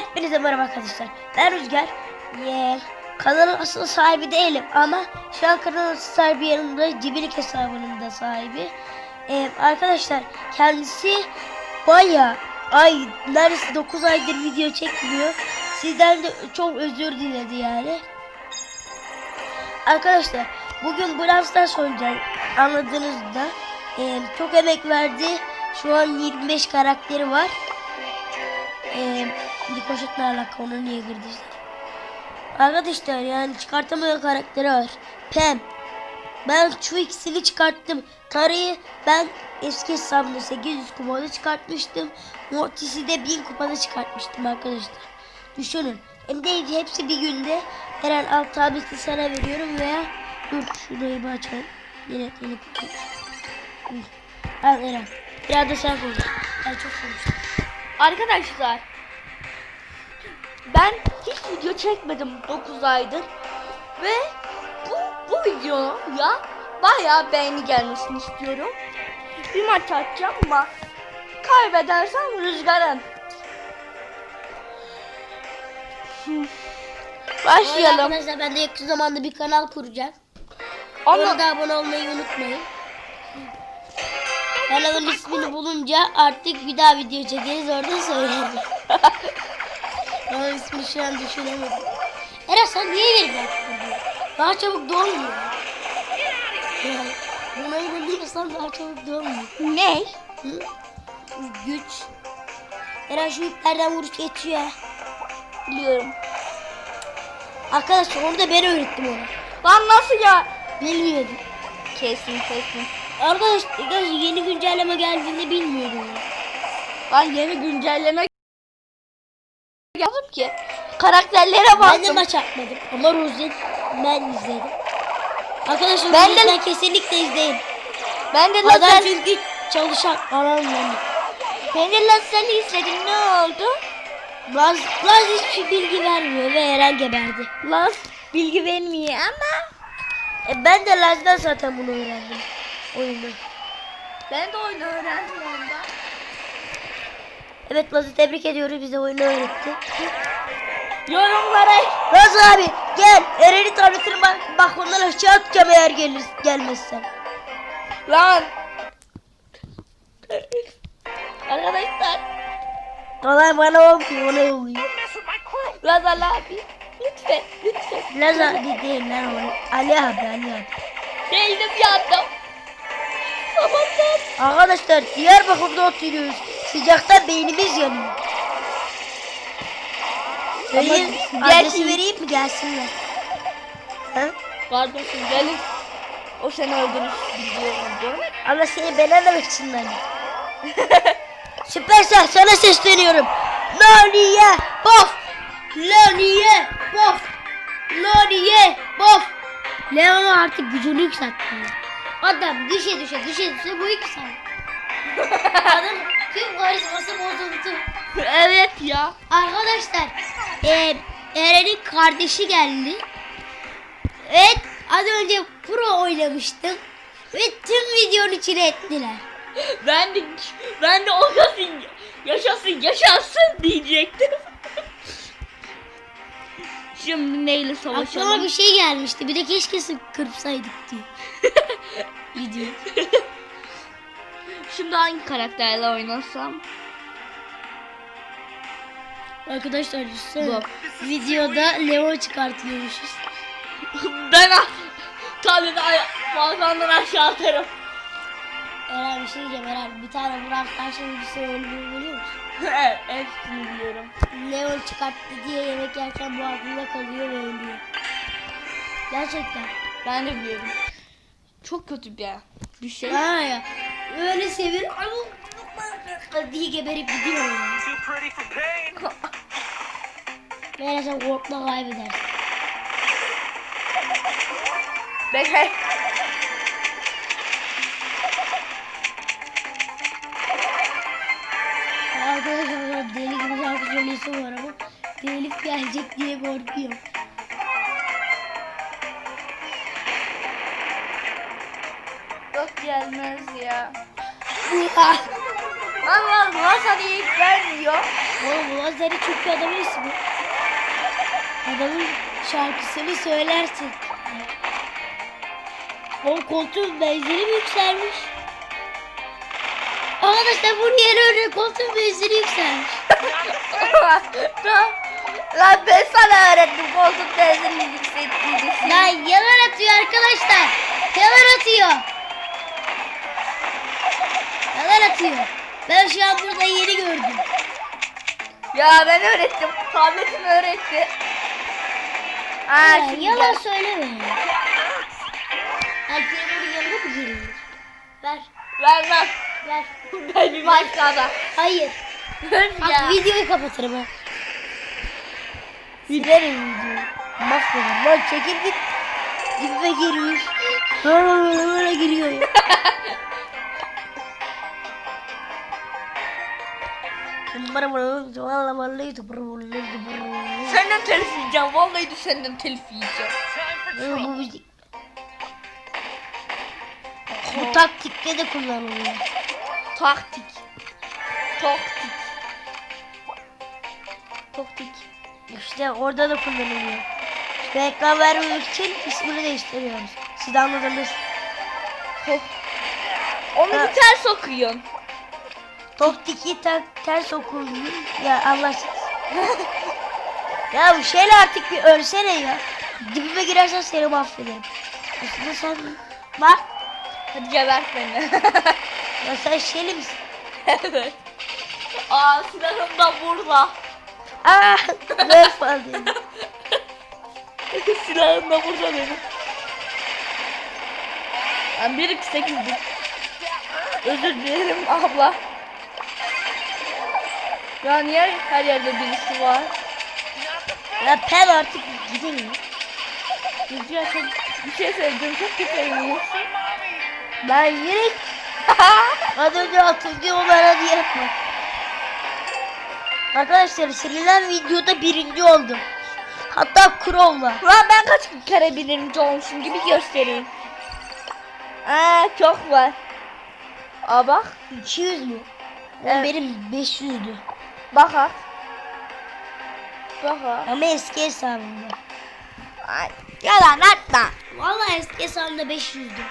Hepinize merhaba arkadaşlar. Ben Rüzgar. Yeah. Kanalın asıl sahibi değilim ama şu an kanalın sahibi yanımda Cibilik hesabının da sahibi. Ee, arkadaşlar kendisi baya ay neredeyse 9 aydır video çekmiyor. Sizden de çok özür diledi yani. Arkadaşlar bugün Brawl Stars oynayacağız anladığınızda. Ee, çok emek verdi. Şu an 25 karakteri var. Ee, bir poşetle alakalı onu niye girdiyse. Arkadaşlar yani çıkartamayan karakteri var. Pem. Ben şu ikisini çıkarttım. Tarı'yı ben eski hesabımda 800 kupada çıkartmıştım. Mortis'i de 1000 kupada çıkartmıştım arkadaşlar. Düşünün. Hem de hepsi bir günde. Eren alt tableti sana veriyorum veya dur şurayı bir açalım. Yine yine Hı. Al Eren. Biraz da sen konuş. Ben çok konuştum. Arkadaşlar ben hiç video çekmedim 9 aydır ve bu bu videoya bayağı beğeni gelmesini istiyorum. Bir maç atacağım ama kaybedersem rüzgarın. Başlayalım. Arkadaşlar ben de yakın zamanda bir kanal kuracağım. Onu Orada abone olmayı unutmayın. Kanalın ismini bulunca artık bir daha video çekeriz orada söylerim. Kanalın ismini şu an düşünemedim. Eren sen niye geri baktın? Daha çabuk doğmuyor. Ya, Buna inanıyorsan daha çabuk doğmuyor. ne? Hı? Güç. Eren şu iplerden vuruş geçiyor. Biliyorum. Arkadaşlar onu da ben öğrettim ona. Lan nasıl ya? Bilmiyordum. Kesin kesin. Arkadaşlar yeni güncelleme geldiğini bilmiyordum. Lan yeni güncelleme Ben de maç atmadım ama Rose'den ben izledim. Arkadaşlar Ben de- kesinlikle izleyin. Ben de Adam lazer çünkü çalışan anam Ben de lazerli izledim ne oldu? Laz, Laz hiçbir bilgi vermiyor ve Eren geberdi. Laz bilgi vermiyor ama E, ben de Laz'dan zaten bunu öğrendim. Oyunu. ben de oyunu öğrendim onda. Evet Laz'ı tebrik ediyoruz bize oyunu öğretti. Yorumlara Laz abi gel Eren'in tabletini bak, bak ondan aşağı atacağım eğer gelir, gelmezsen. lan. Arkadaşlar Olay bana olmuyor ona yolluyor. Lazerli abi lütfen lütfen. Laz abi değil lan o. Ali abi Ali abi. Değilim yandım. Sabahtan. Arkadaşlar Diyarbakır'da oturuyoruz. Sıcakta beynimiz yanıyor. Ama adresi vereyim mi gelsinler? Ha? Kardeşim gelin. O seni öldürür biliyorum. Allah seni belanı versin lan. Süpersel sana sesleniyorum. Loniye bof. Loniye bof. Loniye bof. Leon'u artık gücünü yükseltti. Adam düşe düşe düşe düşe bu iki saat. Adam tüm karizması bozuldu. Evet ya. Arkadaşlar e, Eren'in kardeşi geldi. Evet az önce pro oynamıştım. Ve tüm videonun içine ettiler. Ben de ben de o yaşasın yaşasın yaşasın diyecektim. Şimdi neyle Aklıma savaşalım? bir şey gelmişti. Bir de keşke kırpsaydık diye. Video. Şimdi hangi karakterle oynasam? Arkadaşlar düşünsene. Bu. Videoda Leo çıkartıyormuşuz. ben de balkondan aşağı atarım. Eren bir şey diyeceğim Eren. Bir tane Burak Taş'ın bir oyunu biliyor musun? evet, hepsini biliyorum. Leo çıkarttı diye yemek yerken bu aklında kalıyor ve ölüyor. Gerçekten. Ben de biliyorum. Çok kötü bir bir şey. Ha ya. Öyle sevir. diye geberip gidiyor Meğer sen korkma kaybedersin. Bekle. Arkadaşlar deli gibi şarkı söyleyesi var ama telif gelecek diye korkuyorum. Yok gelmez ya. Lan lan Hasan iyi vermiyor. Oğlum bu Azeri çok iyi adamın ismi. Adamın şarkısını söylersin. O koltuğun benzeri mi yükselmiş? Arkadaşlar bunun yeni örneği koltuğun benzeri yükselmiş. Lan- ben sana öğrettim koltuk tezini yükselttiğini. Lan yalan atıyor arkadaşlar. Yalan atıyor. Yalan atıyor. Ben şu an burada yeni gördüm. Ya ben öğrettim. Tabletini öğretti. Aa, şimdi yalan söyleme. Bunun yanına mı girilir? Ver. Vermem. Ver. Ben bir başkada. Hayır. Bak ya. videoyu kapatırım ha. Silerim videoyu. Mahvolur. Lan çekil git. Dibime. Böyle böyle giriyor ya. Senden telif yiyeceğim. Vallahi de senden telif yiyeceğim. Ee, Bu müzik. Bu taktikte de kullanılıyor. Taktik. Taktik. Taktik. İşte orada da kullanılıyor. İşte ekran vermemek için ismini değiştiriyoruz. Siz anladınız. Onu Ha. bir ters okuyorsun. Toktiki tak ters okuyun. Ya anlarsınız. ya bu şeyle artık bir ölsene ya. Dibime girersen seni mahvederim. Aslında sen bak. Hadi gebert beni. Ya sen şeyli misin? evet. Aa silahım da burada. Aa, böyle falan silahım da burada benim. Ben 1.8'dim. Özür dilerim abla. Ya niye her yerde birisi var? Ya ben artık gideyim. Rüzgar sen bir şey söyleyeceğim çok kötü oynuyorsun. Ben yine az önce atıldı onlara diye yapma. Arkadaşlar serilen videoda birinci oldum. Hatta Crow'la. Lan ben kaç kere birinci olmuşum gibi göstereyim. Aa çok var. Aa bak. 200 mü? Evet. benim 500'dü. Bak ha. Bak ha. Ama eski hesabımda. Ay, Yalan atma. Vallahi eski hesabımda 500'dü.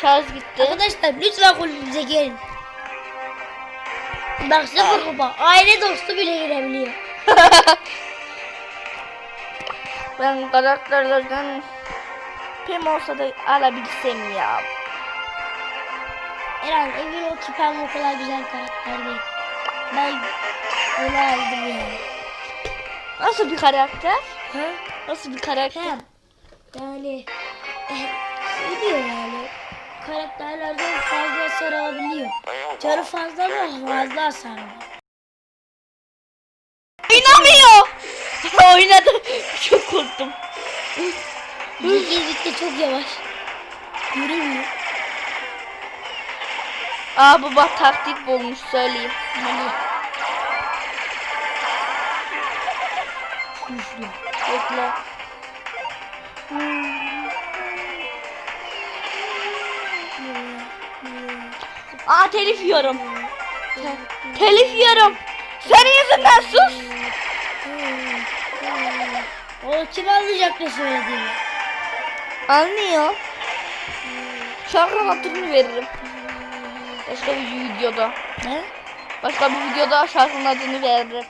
Şarj gitti. Arkadaşlar lütfen kulübümüze gelin. Bak sıfır kupa. Aile dostu bile girebiliyor. ben karakterlerden pim olsa da alabilsem ya. Eren emin ol ki Pam o kadar güzel karakter değil. Ben onu aldım yani. Nasıl bir karakter? Ha? Nasıl bir karakter? Yani ne diyor yani? Karakterlerden fazla hasar alabiliyor. Canı fazla ama fazla hasar var. Oynamıyor. Oynadı. Çok korktum. Zekizlikte çok yavaş. Yürümüyor. Aa baba taktik bulmuş söyleyeyim. Güçlü. Bekle. Aa telif yiyorum. Te- telif yiyorum. Senin yüzünden sus. O kim anlayacak ne söylediğimi? Anlıyor. Şarkının hatırını veririm. Başka bir videoda. Ne? Başka bir videoda şarkının adını veririm.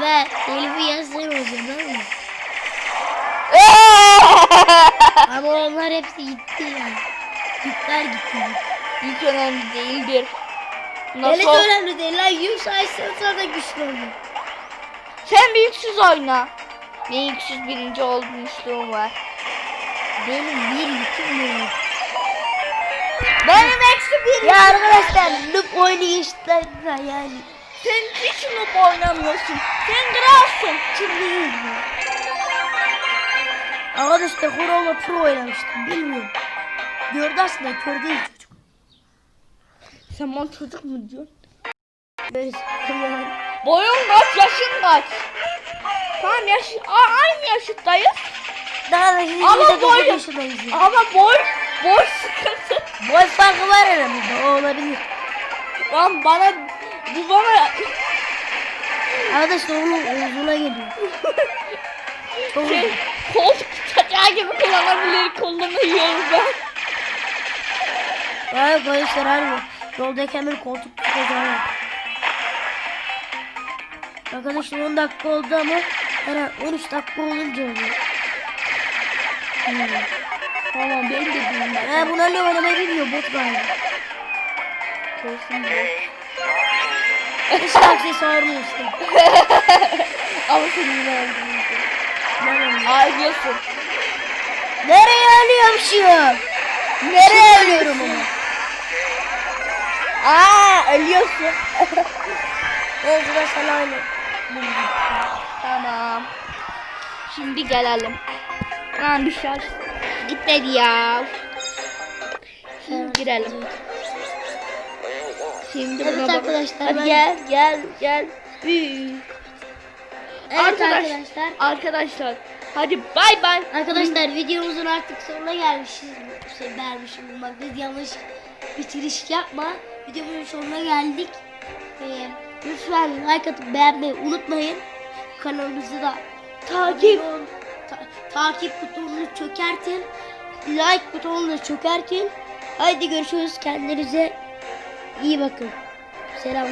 Ve Elif'i yazsın o zaman mı? Ama onlar hepsi gitti yani. Yükler gitti. Hiç önemli değildir. Nasıl? de önemli değil lan. Yük sayısın sonra güçlü olur. Sen büyüksüz oyna. Ben yüksüz birinci olmuşluğum var. Benim bir yüküm yok. Benim eksi bir. Ya arkadaşlar noob oynayışlarında yani. Sen hiç noob oynamıyorsun. Sen kralsın. Mi? Arkadaşlar Kural'la pro oynamıştım. Bilmiyorum. Gördü aslında kör değil çocuk. Sen bana çocuk mu diyorsun? Sıkıntı yani. Boyun kaç, yaşın kaç? Tamam yaş, aynı yaşıttayız. Daha da şimdi Ama boy- yaşındayız ya. Ama boy, boy sıkıntı. Boy farkı var aramızda o olabilir. Lan bana bu bana Arkadaşlar onun omzuna geliyor. Çok şey, koltuk tutacağı gibi kullanabilir kullanıyorum ben. Vay arkadaşlar harbi. Yoldayken bir koltuk tutacağım. Arkadaşlar 10 dakika oldu ama an 13 dakika olunca oluyor. Hmm. Tamam benim de bilmem. He bunlar ne oynamayı bilmiyor bot galiba. Kesin bu. İşte aksesuarını işte. Ama seni yine öldürürdüm. Nereye? Ağlıyorsun. Nereye ölüyormuşum? Nereye ölüyorum ama? Aa ölüyorsun. Evet sıra sana aynı. tamam. Şimdi gelelim. Lan bir şarj gitmedi ya. Şimdi girelim. Şimdi Evet buna arkadaşlar, Hadi ben- gel gel gel. Üy. Evet Arkadaş- arkadaşlar. Arkadaşlar hadi bay bay. Arkadaşlar videomuzun artık sonuna gelmişiz. Şey vermişim bulmaktayız. Yanlış bitiriş yapma. Videomuzun sonuna geldik. Ee, lütfen like atıp beğenmeyi unutmayın. Kanalımızı da Takip. Ta- takip butonunu çökertin. Like butonunu çökertin. Haydi görüşürüz. Kendinize iyi bakın. Selamlar.